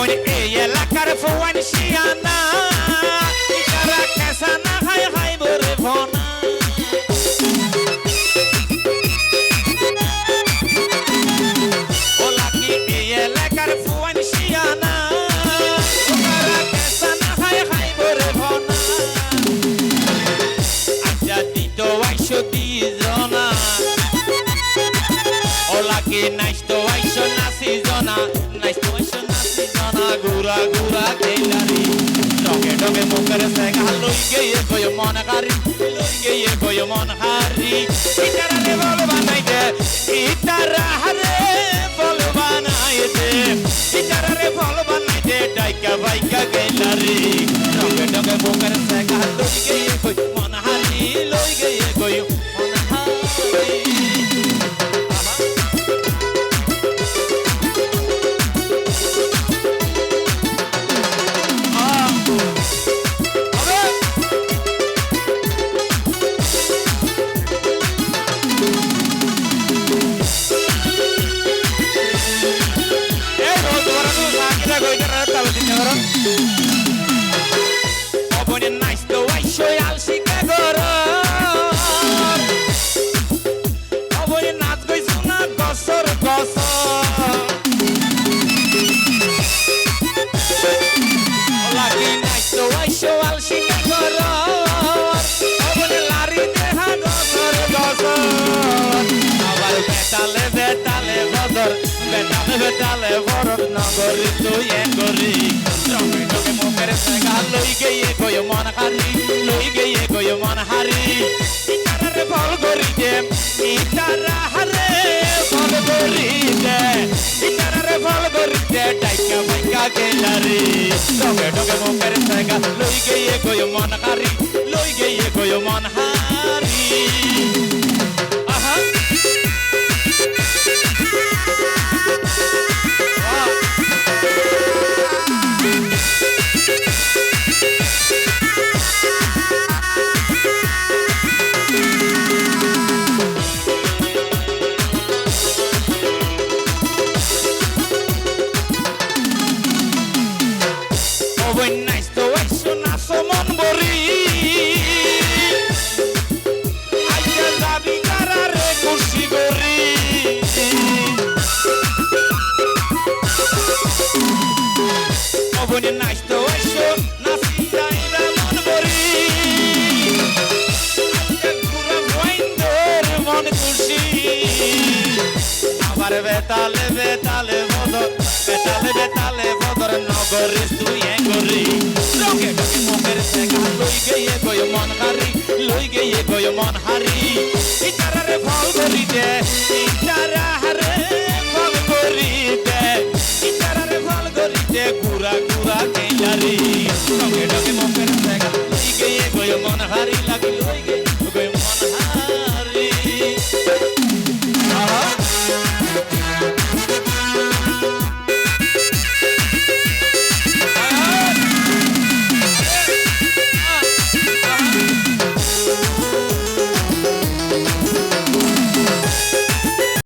অবন এই এলাকার ফোয়ান শিয়ানা ইটারা কেসা না হাই হাই বরে ভনা ওলা কি এই এলাকার ফোয়ান শিয়ানা ইটারা কেসা না হাই হাই বরে গুরা গুরা কেলারি। টকে টকে মুখের সেগা লই গিয়ে কই মন হারি। লই গিয়ে কই মন হারি। ইতারা রে বল বানাইতে ইতারা হারে বল বানাইতে ইতারা রে বল বানাইতে ডাইকা বাইকা গেলারি। বেতালে বেতালে বরফ নগরী তুই করি রঙে মুখের সেগা লই গিয়ে কই মন হারি লই গিয়ে কই মন হারি ইতারে বল করি দে ইতারা হারে বল করি দে ইতারে বল করি দে ডাইকা বাইকা গেলারি রঙে মুখের সেগা লই গিয়ে কই মন হারি লই গিয়ে কই মন হারি অবন্যাস তো আইসো নাচি যাইরা মন ভাইন্দর মন খুশি আবার বেতালে বেতালে বদর বেতালে বেতালে বদর নগরি তুই করি রঙে রঙে মুখের সেগা লই গিয়ে গয় মন হারি লই গিয়ে গয় মন হারি ইতারারে ফল করি দে ইতারা মন হারি লাগে